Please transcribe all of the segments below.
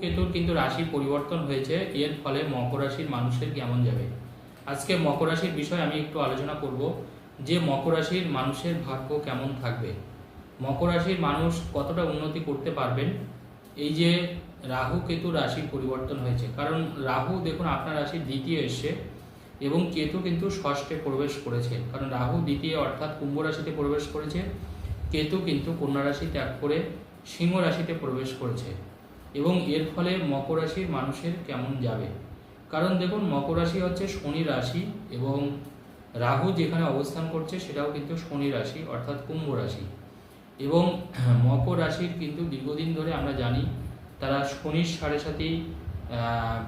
কেতুর কিন্তু রাশি পরিবর্তন হয়েছে, এর ফলে মকর রাশির মানুষের কেমন যাবে? আজকে মকর রাশির বিষয়ে আমি একটু আলোচনা করব, যে মকর রাশির মানুষের ভাগ্য কেমন থাকবে? মকর রাশির মানুষ কতটা উন্নতি করতে পারবেন? এই যে রাহু কেতু রাশির পরিবর্তন হয়েছে, কারণ রাহু দেখুন আপনার রাশির দ্বিতীয় এসছে এবং কেতু কিন্তু ষষ্ঠে প্রবেশ করেছে, কারণ রাহু দ্বিতীয় অর্থাৎ কুম্ভ রাশিতে প্রবেশ করেছে, কেতু কিন্তু কন্যা রাশি ত্যাগ করে সিংহ রাশিতে প্রবেশ করেছে। এবং এর ফলে মকর রাশির মানুষের কেমন যাবে? কারণ দেখুন, মকর রাশি হচ্ছে শনি রাশি এবং রাহু যেখানে অবস্থান করছে সেটাও কিন্তু শনি রাশি অর্থাৎ কুম্ভ রাশি। এবং মকর রাশির কিন্তু দীর্ঘদিন ধরে আমরা জানি তারা শনির সাড়ে সাথেই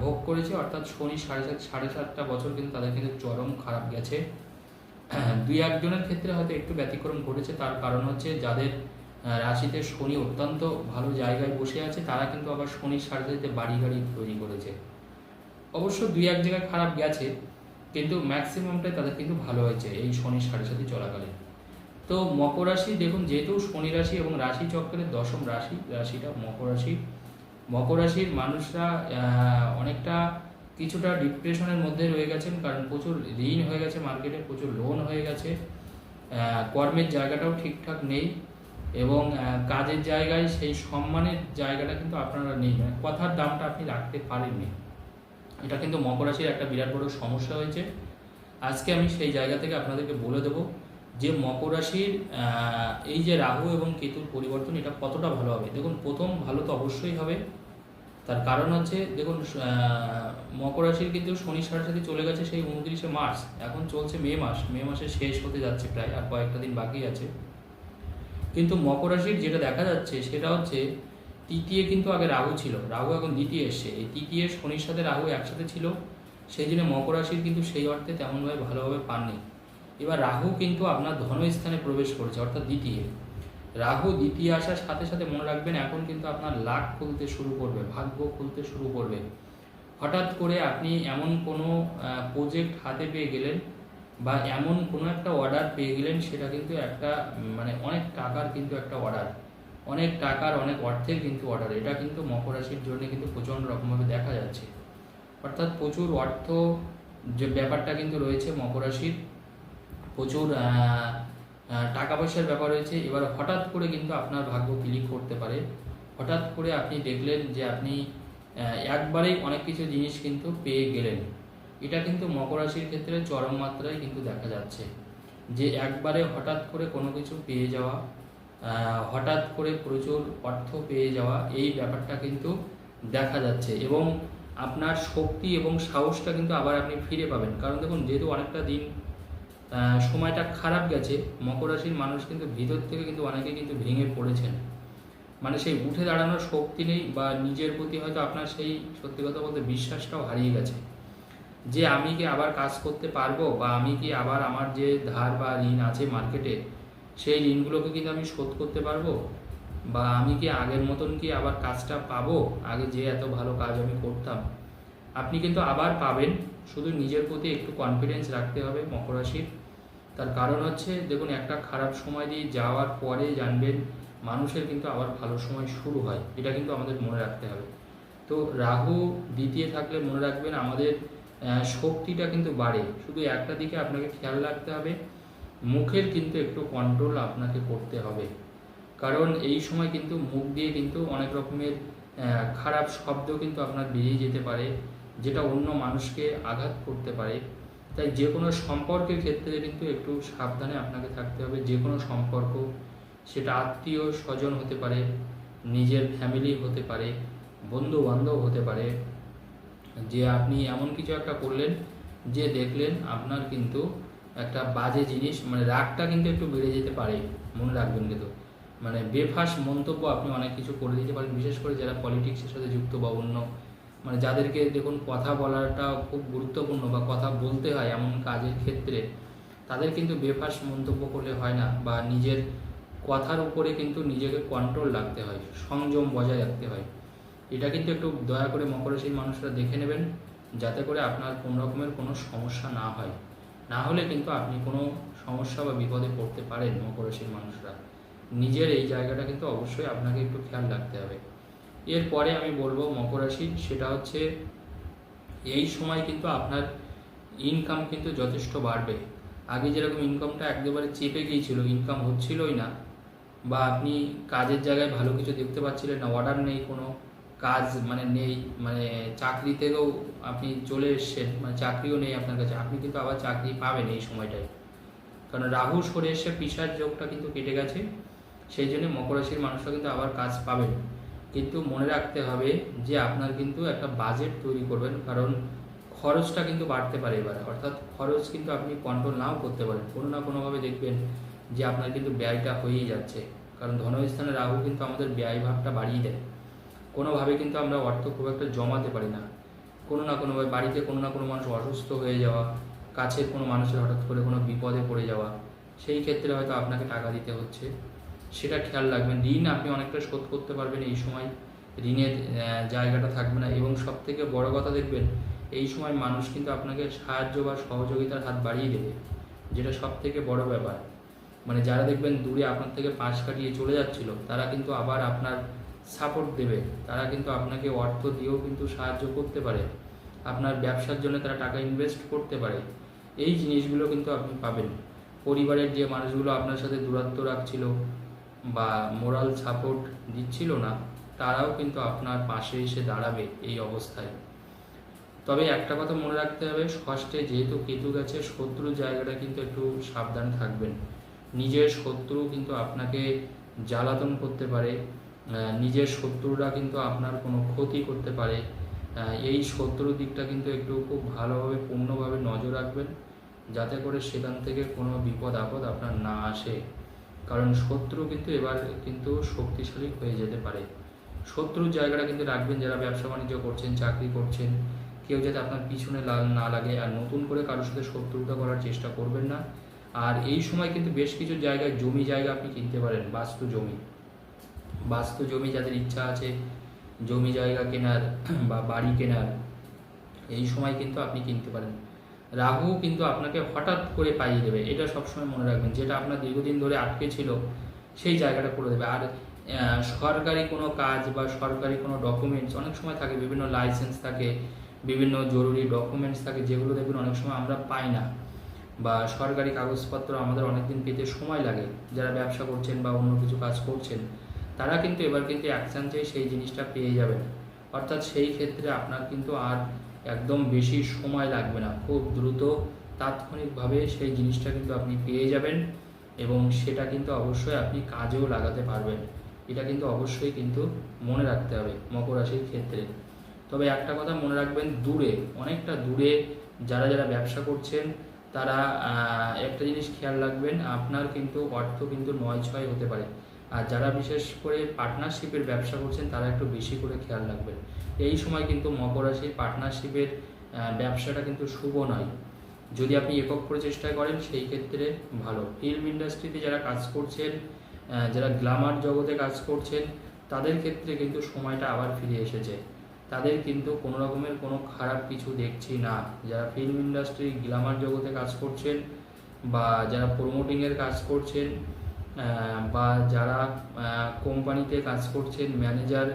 ভোগ করেছে, অর্থাৎ শনি সাড়ে সাত, সাড়ে সাতটা বছর কিন্তু তাদের কিন্তু চরম খারাপ গেছে। দুই একজনের ক্ষেত্রে হয়তো একটু ব্যতিক্রম ঘটেছে, তার কারণ হচ্ছে যাদের রাশিতে শনি অত্যন্ত ভালো জায়গায় বসে আছে, তারা কিন্তু আবার শনির সাথে বাড়ি গাড়ি তৈরি করেছে। অবশ্য দুই এক জায়গায় খারাপ গেছে, কিন্তু ম্যাক্সিমামটাই তাদের কিন্তু ভালো হয়েছে এই শনির সাড়ে সাথে চলাকালে। তো মকর রাশি, দেখুন, যেহেতু শনি রাশি এবং রাশি চক্রের দশম রাশি, রাশিটা মকর রাশি। মকর রাশির মানুষরা অনেকটা কিছুটা ডিপ্রেশনের মধ্যে রয়ে গেছেন, কারণ প্রচুর ঋণ হয়ে গেছে মার্কেটে প্রচুর লোন হয়ে গেছে। কর্মের জায়গাটাও ঠিকঠাক নেই। এবং কাজের জায়গায় সেই সম্মানের জায়গাটা কিন্তু আপনারা নেই। মানে কথার দামটা আপনি রাখতে পারেননি। এটা কিন্তু মকর রাশির একটা বিরাট বড় সমস্যা হয়েছে। আজকে আমি সেই জায়গা থেকে আপনাদেরকে বলে দেবো যে মকর রাশির এই যে রাহু এবং কেতুর পরিবর্তন এটা কতটা ভালো হবে। দেখুন, প্রথম ভালো তো অবশ্যই হবে। তার কারণ হচ্ছে, দেখুন মকর রাশির কিন্তু শনি সাথে চলে গেছে সেই উনত্রিশে মার্চ। এখন চলছে মে মাস। মে মাসের শেষ হতে যাচ্ছে প্রায়, আর কয়েকটা দিন বাকি আছে। কিন্তু মকর রাশির যেটা দেখা যাচ্ছে সেটা হচ্ছে তৃতীয় কিন্তু আগে রাহু ছিল। রাহু এখন দ্বিতীয় এসছে। এই তৃতীয় শনির সাথে রাহু একসাথে ছিল, সেই জন্য মকর রাশির কিন্তু সেই অর্থে তেমনভাবে ভালোভাবে পাননি। এবার রাহু কিন্তু আপনার ধনস্থানে প্রবেশ করেছে, অর্থাৎ দ্বিতীয়। রাহু দ্বিতীয় আসার সাথে সাথে মনে রাখবেন, এখন কিন্তু আপনার লাখ খুলতে শুরু করবে, ভাগ্য খুলতে শুরু করবে। হঠাৎ করে আপনি এমন কোনো প্রজেক্ট হাতে পেয়ে গেলেন বা এমন কোনো একটা অর্ডার পেয়ে গেলেন, সেটা কিন্তু একটা মানে অনেক টাকার কিন্তু একটা অর্ডার অনেক টাকার, অনেক অর্থের কিন্তু অর্ডার এটা কিন্তু মকর রাশির জন্য কিন্তু প্রচণ্ড রকমভাবে দেখা যাচ্ছে। অর্থাৎ প্রচুর অর্থ যে ব্যাপারটা কিন্তু রয়েছে মকর রাশির, প্রচুর টাকা পয়সার ব্যাপার রয়েছে। এবার হঠাৎ করে কিন্তু আপনার ভাগ্য ক্লিক করতে পারে। হঠাৎ করে আপনি দেখলেন যে আপনি একবারেই অনেক কিছু জিনিস কিন্তু পেয়ে গেলেন। এটা কিন্তু মকর রাশির ক্ষেত্রে চরম মাত্রায় কিন্তু দেখা যাচ্ছে। যে একবারে হঠাৎ করে কোনো কিছু পেয়ে যাওয়া হঠাৎ করে প্রচুর অর্থ পেয়ে যাওয়া, এই ব্যাপারটা কিন্তু দেখা যাচ্ছে এবং আপনার শক্তি এবং সাহসটা কিন্তু আবার আপনি ফিরে পাবেন। কারণ দেখুন, যেহেতু অনেকটা দিন সময়টা খারাপ গেছে, মকর রাশির মানুষ কিন্তু ভিতর থেকে কিন্তু অনেকে কিন্তু ভেঙে পড়েছেন। মানে সেই উঠে দাঁড়ানোর শক্তি নেই বা নিজের প্রতি হয়তো আপনার সেই সত্যি কথা বলতে বিশ্বাসটাও হারিয়ে গেছে। যে আমি কি আবার কাজ করতে পারব বা আমি কি আবার আমার যে ধার বা ঋণ আছে মার্কেটে সেই ঋণগুলোকে কিন্তু আমি শোধ করতে পারব? বা আমি কি আগের মতন কি আবার কাজটা পাবো? আগে যে এত ভালো কাজ আমি করতাম। আপনি কিন্তু আবার পাবেন, শুধু নিজের প্রতি একটু কনফিডেন্স রাখতে হবে মকর রাশির তার কারণ হচ্ছে, দেখুন, একটা খারাপ সময় দিয়ে যাওয়ার পরে জানবেন, মানুষের কিন্তু আবার ভালো সময় শুরু হয়। এটা কিন্তু আমাদের মনে রাখতে হবে। তো রাহু দ্বিতীয় থাকলে মনে রাখবেন, আমাদের শক্তিটা কিন্তু বাড়ে। শুধু একটা দিকে আপনাকে খেয়াল রাখতে হবে, মুখের কিন্তু একটু কন্ট্রোল আপনাকে করতে হবে। কারণ এই সময় কিন্তু মুখ দিয়ে কিন্তু অনেক রকমের খারাপ শব্দ কিন্তু আপনার বেরিয়ে যেতে পারে, যেটা অন্য মানুষকে আঘাত করতে পারে। তাই যে কোনো সম্পর্কের ক্ষেত্রে কিন্তু একটু সাবধানে আপনাকে থাকতে হবে। যে কোনো সম্পর্ক, সেটা আত্মীয় স্বজন হতে পারে, নিজের ফ্যামিলি হতে পারে বন্ধু বান্ধব হতে পারে যে আপনি এমন কিছু একটা করলেন, যে দেখলেন আপনার কিন্তু একটা বাজে জিনিস মানে রাগটা কিন্তু একটু বেড়ে যেতে পারে, মনে রাখবেন কিন্তু। মানে বেফাস মন্তব্য আপনি অনেক কিছু করে দিতে পারেন, বিশেষ করে যারা পলিটিক্সের সাথে যুক্ত বা অন্য মানে যাদেরকে দেখুন কথা বলাটা খুব গুরুত্বপূর্ণ বা কথা বলতে হয় এমন কাজের ক্ষেত্রে, তাদের কিন্তু বেফাস মন্তব্য করলে হয় না বা নিজের কথার উপরে কিন্তু নিজেকে কন্ট্রোল রাখতে হয়, সংযম বজায় রাখতে হয়। এটা কিন্তু একটু দয়া করে মকর রাশির মানুষরা দেখে নেবেন, যাতে করে আপনার কোনো রকমের কোনো সমস্যা না হয়। না হলে কিন্তু আপনি কোনো সমস্যা বা বিপদে পড়তে পারেন মকর রাশির মানুষরা। নিজের এই জায়গাটা কিন্তু অবশ্যই আপনাকে একটু খেয়াল রাখতে হবে। এরপরে আমি বলব মকর রাশি সেটা হচ্ছে এই সময় কিন্তু আপনার ইনকাম কিন্তু যথেষ্ট বাড়বে। আগে যেরকম ইনকামটা একেবারে চেপে গিয়েছিল ইনকাম হচ্ছিলই না, বা আপনি কাজের জায়গায় ভালো কিছু দেখতে পাচ্ছিলেন না অর্ডার নেই কোনো কাজ মানে নেই মানে চাকরি থেকেও আপনি চলে এসছেন মানে চাকরিও নেই আপনার কাছে, আপনি কিন্তু আবার চাকরি পাবেন এই সময়টায়। কারণ রাহু সরে এসে পিসার যোগটা কিন্তু কেটে গেছে, সেই জন্য মকর রাশির মানুষরা কিন্তু আবার কাজ পাবেন। কিন্তু মনে রাখতে হবে যে আপনার কিন্তু একটা বাজেট তৈরি করবেন, কারণ খরচটা কিন্তু বাড়তে পারে এবারে। অর্থাৎ খরচ কিন্তু আপনি কন্ট্রোল নাও করতে পারেন। কোনো না কোনোভাবে দেখবেন যে আপনার কিন্তু ব্যয়টা হয়েই যাচ্ছে। কারণ ধনস্থানে রাহু কিন্তু আমাদের ব্যয় ভাবটা বাড়িয়ে দেয়। কোনোভাবে কিন্তু আমরা অর্থ খুব একটা জমাতে পারি না। কোনো না কোনোভাবে বাড়িতে কোনো না কোনো মানুষ অসুস্থ হয়ে যাওয়া, কাছের কোনো মানুষের হঠাৎ করে কোনো বিপদে পড়ে যাওয়া, সেই ক্ষেত্রে হয়তো আপনাকে টাকা দিতে হচ্ছে। সেটা খেয়াল রাখবেন। ঋণ আপনি অনেকটা শোধ করতে পারবেন এই সময়। ঋণের জায়গাটা থাকবে না এবং সব থেকে বড় কথা দেখবেন, এই সময় মানুষ কিন্তু আপনাকে সাহায্য বা সহযোগিতার হাত বাড়িয়ে দেবে, যেটা সব থেকে বড় ব্যাপার। মানে যারা দেখবেন দূরে আপনার থেকে পাশ কাটিয়ে চলে যাচ্ছিল, তারা কিন্তু আবার আপনার সাপোর্ট দেবে। তারা কিন্তু আপনাকে অর্থ দিয়েও কিন্তু সাহায্য করতে পারে। আপনার ব্যবসার জন্য তারা টাকা ইনভেস্ট করতে পারে। এই জিনিসগুলো কিন্তু আপনি পাবেন। পরিবারের যে মানুষগুলো আপনার সাথে দূরত্ব রাখছিল বা মোরাল সাপোর্ট দিচ্ছিল না, তারাও কিন্তু আপনার পাশে এসে দাঁড়াবে এই অবস্থায়। তবে একটা কথা মনে রাখতে হবে ষষ্ঠে যেহেতু কেতু গেছে, শত্রুর জায়গাটা কিন্তু একটু সাবধান থাকবেন। নিজের শত্রু কিন্তু আপনাকে জ্বালাতন করতে পারে নিজের শত্রুরা কিন্তু আপনার কোনো ক্ষতি করতে পারে। এই শত্রু দিকটা কিন্তু একটু খুব ভালোভাবে, পূর্ণভাবে নজর রাখবেন, যাতে করে সেখান থেকে কোনো বিপদ, আপদ আপনার না আসে। কারণ শত্রু কিন্তু এবার কিন্তু শক্তিশালী হয়ে যেতে পারে। শত্রুর জায়গাটা কিন্তু রাখবেন যারা ব্যবসা বাণিজ্য করছেন, চাকরি করছেন। কেউ যাতে আপনার পিছনে না লাগে আর নতুন করে কারোর সাথে শত্রুতা করার চেষ্টা করবেন না। আর এই সময় কিন্তু বেশ কিছু জায়গায় জমি জায়গা আপনি কিনতে পারেন, বাস্তু জমি। বাস্তু জমি, যাদের ইচ্ছা আছে, জমি জায়গা কেনার বা বাড়ি কেনার, এই সময় কিন্তু আপনি কিনতে পারেন। রাহু কিন্তু আপনাকে হঠাৎ করে পাইয়ে দেবে, এটা সবসময় মনে রাখবেন। যেটা আপনার দীর্ঘদিন ধরে আটকে ছিল, সেই জায়গাটা করে দেবে। আর সরকারি কোনো কাজ বা সরকারি কোনো ডকুমেন্টস অনেক সময় থাকে, বিভিন্ন লাইসেন্স থাকে, বিভিন্ন জরুরি ডকুমেন্টস থাকে, যেগুলো দেখবেন অনেক সময় আমরা পাই না। বা সরকারি কাগজপত্র আমাদের অনেকদিন পেতে সময় লাগে, যারা ব্যবসা করছেন বা অন্য কিছু কাজ করছেন। তারা কিন্তু এবার কিন্তু এক চান্সেই সেই জিনিসটা পেয়ে যাবেন অর্থাৎ সেই ক্ষেত্রে আপনার কিন্তু আর একদম বেশি সময় লাগবে না। খুব দ্রুত, তাৎক্ষণিকভাবে সেই জিনিসটা কিন্তু আপনি পেয়ে যাবেন এবং সেটা কিন্তু অবশ্যই আপনি কাজেও লাগাতে পারবেন। এটা কিন্তু অবশ্যই কিন্তু মনে রাখতে হবে মকর রাশির ক্ষেত্রে। তবে একটা কথা মনে রাখবেন, দূরে, অনেকটা দূরে যারা যারা ব্যবসা করছেন, তারা একটা জিনিস খেয়াল রাখবেন, আপনার কিন্তু অর্থ কিন্তু নয় ছয় হতে পারে। আর যারা বিশেষ করে পার্টনারশিপের ব্যবসা করছেন, তারা একটু বেশি করে খেয়াল রাখবেন। এই সময় কিন্তু মকর রাশির পার্টনারশিপের ব্যবসাটা কিন্তু শুভ নয়। যদি আপনি একক করে চেষ্টা করেন, সেই ক্ষেত্রে ভালো। ফিল্ম ইন্ডাস্ট্রিতে যারা কাজ করছেন যারা গ্লামার জগতে কাজ করছেন, তাদের ক্ষেত্রে কিন্তু সময়টা আবার ফিরে এসেছে। তাদের কিন্তু কোনো রকমের কোনো খারাপ কিছু দেখছি না। যারা ফিল্ম ইন্ডাস্ট্রি গ্লামার জগতে কাজ করছেন বা যারা প্রমোটিংয়ের কাজ করছেন বা যারা কোম্পানিতে কাজ করছেন ম্যানেজার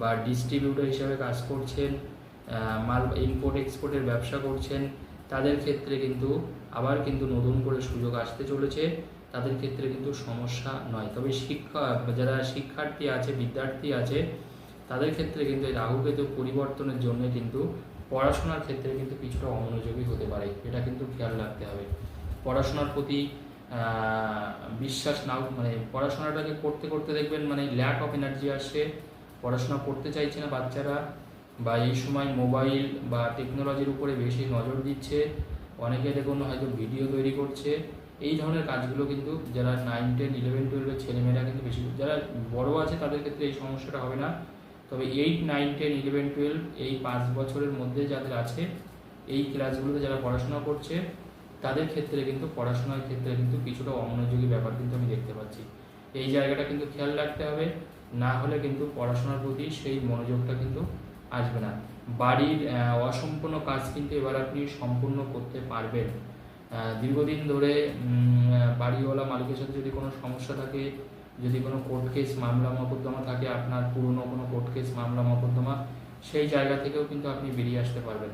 বা ডিস্ট্রিবিউটর হিসেবে কাজ করছেন মাল ইম্পোর্ট এক্সপোর্টের ব্যবসা করছেন, তাদের ক্ষেত্রে কিন্তু আবার কিন্তু নতুন করে সুযোগ আসতে চলেছে। তাদের ক্ষেত্রে কিন্তু সমস্যা নয়। তবে শিক্ষা, যারা শিক্ষার্থী আছে, বিদ্যার্থী আছে, তাদের ক্ষেত্রে কিন্তু এই রাহুকেতু পরিবর্তনের জন্য কিন্তু পড়াশোনার ক্ষেত্রে কিন্তু কিছুটা অমনোযোগী হতে পারে। এটা কিন্তু খেয়াল রাখতে হবে। পড়াশোনার প্রতি বিশ্বাস নাও মানে পড়াশোনাটাকে করতে করতে দেখবেন মানে ল্যাক অফ এনার্জি আসছে পড়াশোনা করতে চাইছে না বাচ্চারা বা এই সময় মোবাইল বা টেকনোলজির উপরে বেশি নজর দিচ্ছে। অনেকে দেখুন হয়তো ভিডিও তৈরি করছে। এই ধরনের কাজগুলো কিন্তু যারা নাইন টেন ইলেভেন টুয়েলভের ছেলেমেয়েরা কিন্তু বেশি যারা বড় আছে তাদের ক্ষেত্রে এই সমস্যাটা হবে না। তবে eight nine ten eleven twelve এই পাঁচ বছরের মধ্যে যাদের আছে, এই ক্লাসগুলোতে যারা পড়াশোনা করছে তাদের ক্ষেত্রে কিন্তু, পড়াশোনার ক্ষেত্রে কিন্তু কিছুটা অমনোযোগী ব্যাপার কিন্তু আমি দেখতে পাচ্ছি। এই জায়গাটা কিন্তু খেয়াল রাখতে হবে, না হলে কিন্তু পড়াশোনার প্রতি সেই মনোযোগটা কিন্তু আসবে না। বাড়ির অসম্পূর্ণ কাজ কিন্তু এবার আপনি সম্পূর্ণ করতে পারবেন। দীর্ঘদিন ধরে বাড়িওয়ালা মালিকের সাথে যদি কোনো সমস্যা থাকে, যদি কোনো কোর্ট কেস মামলা মকদ্দমা থাকে, আপনার পুরনো কোনো কোর্ট কেস মামলা মকদ্দমা, সেই জায়গা থেকেও কিন্তু আপনি বেরিয়ে আসতে পারবেন।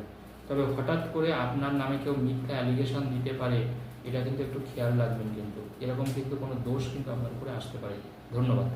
তবে হঠাৎ করে আপনার নামে কেউ মিথ্যা অ্যালিগেশন দিতে পারে, এটা কিন্তু একটু খেয়াল রাখবেন কিন্তু। এরকম কিন্তু কোনো দোষ কিন্তু আপনার উপরে আসতে পারে। ধন্যবাদ।